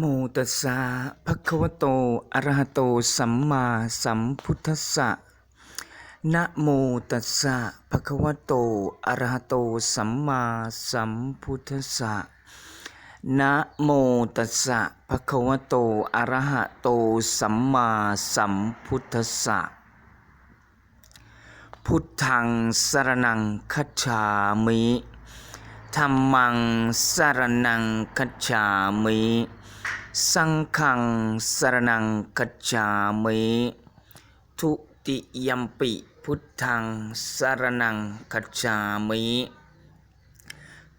โมตัสสะภะคะวะโต อะระหะโต สัมมาสัมพุทธัสสะ นะโมตัสสะภะคะวะโต อะระหะโต สัมมาสัมพุทธัสสะ นะโมตัสสะภะคะวะโต อะระหะโต สัมมาสัมพุทธัสสะ พุทธังสรณังคัจฉามิธัมมังสรณังคัจฉามิ สังฆังสรณังคัจฉามิทุติยัมปิพุทธังสรณังคัจฉามิ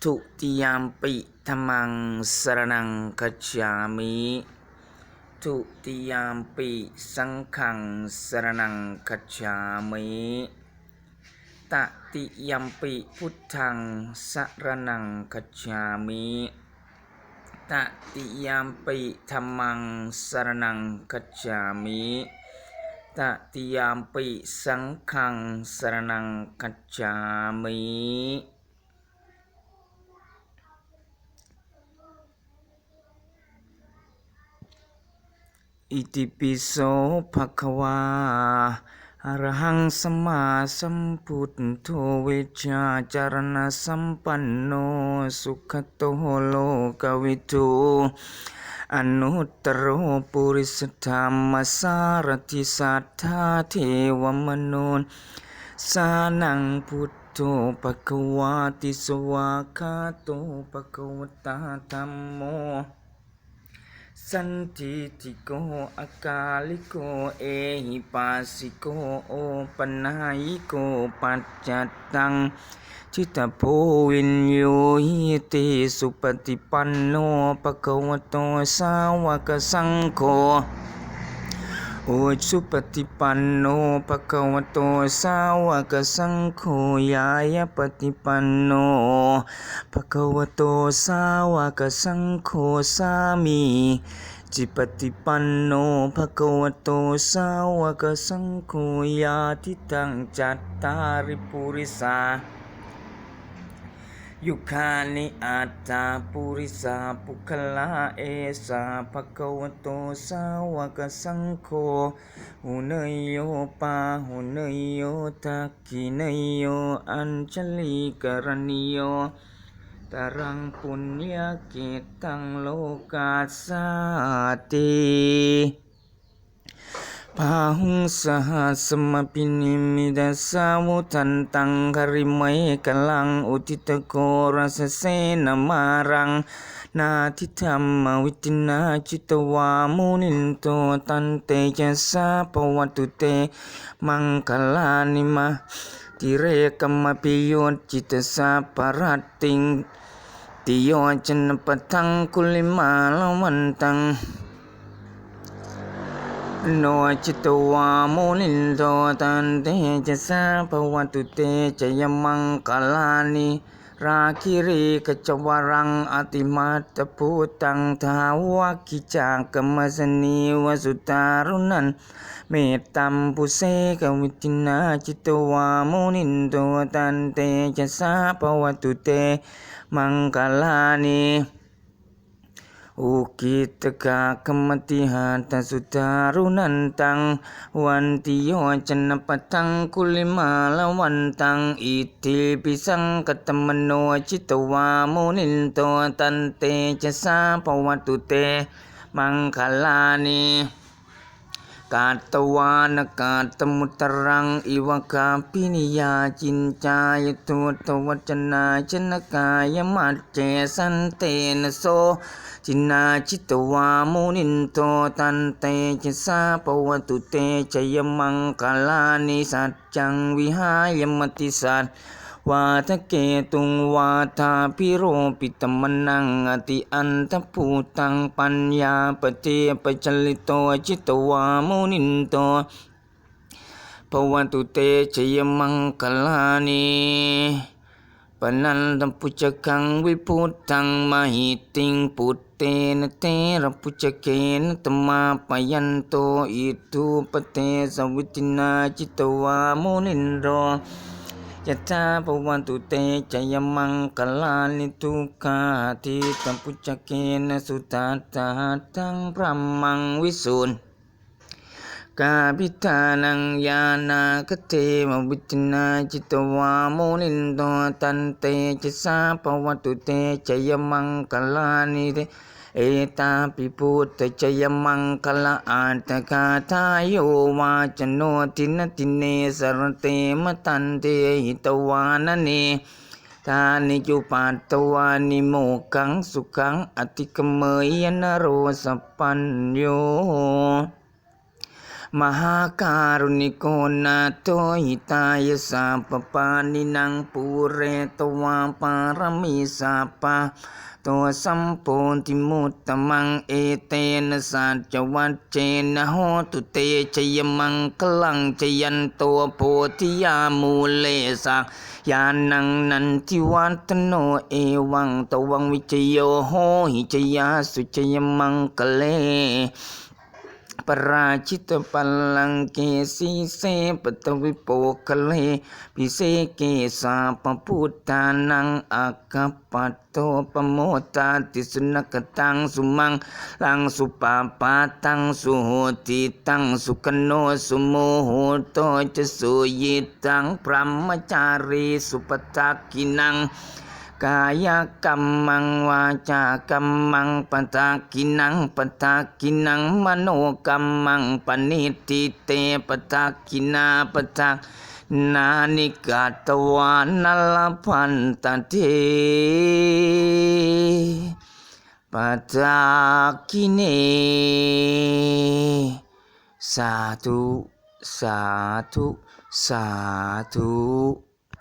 ทุติยัมปิธัมมังสรณังคัจฉามิทุติยัมปิสังฆังสรณังคัจฉามิตติยัมปิพุทธังสรณังคัจฉามิ ตติยัมปิธัมมังสรณังคัจฉามิตติยัมปิสังฆังสรณังคัจฉามิอิติปิโสภะคะวา อรหังสัมมาสัมพุทโธเวชาจารณะสัมปันโนสุขโตโลกวิทูอนุตตรปุริสธรรมสารติสัทธาเทวมนุนสานังพุทโธปะคะวาติสวากาโตปะคะวตาธัมโม सन्धिको अकालिको यही पासिको ओ पन्नाईको पाच्याङ चितपो इन्यो ते सुपतिपन्नो पकवतो सावक शङ्खो โกโอปัญหายิโกปัจจัตตังจิตตโพวินโยหิติสุปฏิปันโนปะคะวะโตสาวกสังโฆโอสุปฏิปันโนภะคะวะโตสาวกสังโฆยายปฏิปันโนภะคะวะโตสาวกสังโฆสามีจิปฏิปันโนภะคะวะโตสาวกสังโฆยาทิตังจัตตาริปุริสา ยุคานิอัตาปุริสาปุคละเอสาภะคะวโตสาวกสังโฆหุเนยโยปาหุเนยโยทักขิเนยโยอัญชลีกรณิโยตรังปุญญาเกตังโลกาสสาติ พาหุงสหัสมปินิมิดาสาวุทันตังคริไมกลังอุทิตโกรสเสนมารัง นาทิธรรมวิตินาจิตวามุนินโตตันเตจะสาปวัตุเต มังคลานิมาติเรกมมปิโยจิตสาปรัตติงติโยจนปทังคุลิมาลวันตัง โนจิตวามุนินโตตันเตจะสาภวตุเตจยมังกลานิราคิริกจวรังอติมาตพุตังทาวากิจากัมมสนีวสุตารุนันเมตตัมปุเสกวิตินาจิตวามุนินโตตันเตจะสาภวตุเตมังกลานิ อุกิตกะกมติหาตสุตารุนันตัง วันติโยจนปตังคุลิมาลวันตัง อิติปิสังกตมโนจิตวามุนินโตตันเตจะสาภวตุเต มังคลานี กาตวานกาตมุตรัง อิวกาปินิยาจินจายตุตวัจนาชนกายมัจเจสันเตนโสจินาจิตวามุนินโตตันเตจะสาปวตุเตจยมังคลานิสัจจังวิหายมติสัต วาทะเกตุงวาทาพิโรปิตมนังอติอันทภูตังปัญญาปเทปจลิโตจิตวามุนินโตภวตุเตชยมังคลานิปนันตปุจกังวิพุตังมหิติงปุตเตนเตระปุจเกนตมาปยันโตอิทุปเตสวิตินาจิตวามุนินโร ยะถาภวันตุเตจยมังคลานิทุกขาทิตัมปุจเกนสุตาตาทังพระมังวิสุนกาพิธานังยานาคเทมวิจนาจิตวาโมนินโตตันเตจะสาปวัตุเตจยมังคลานิเต เอตาปิพุตตจยมังคลาอัตตกาทายโยวาจโนตินติเนสรเตมตันเตหิตวานเนทานิจุปัตตวานิโมกังสุขังอติกเมยนโรสปัญโย มหาการุณิโกนาโตหิตายสัพปานินังปุเรตวาปารมีสัพปะตัวสัมโพธิมุตตมังเอเตนะสัจวัจเจนะโหตุเตชยมังคลังชยันตัวโพธิยามูเลสักยานังนันทิวัตโนเอวังตวังวิจโยโหหิจยาสุจยมังคเล ปราชิตปัลลังเกสีเสปตวิโปคเลปิเสเกสาปพุทธานังอาคปัตโตปโมตาติสุนกตังสุมังลังสุปาปาตังสุโหติตังสุขโนสุโมโหโตจะสุยิตังพรหมจารีสุปตักกินังกายกรรมังวาจากรรมังปตากินัง ปตากินังมโนกรรมังปณิติ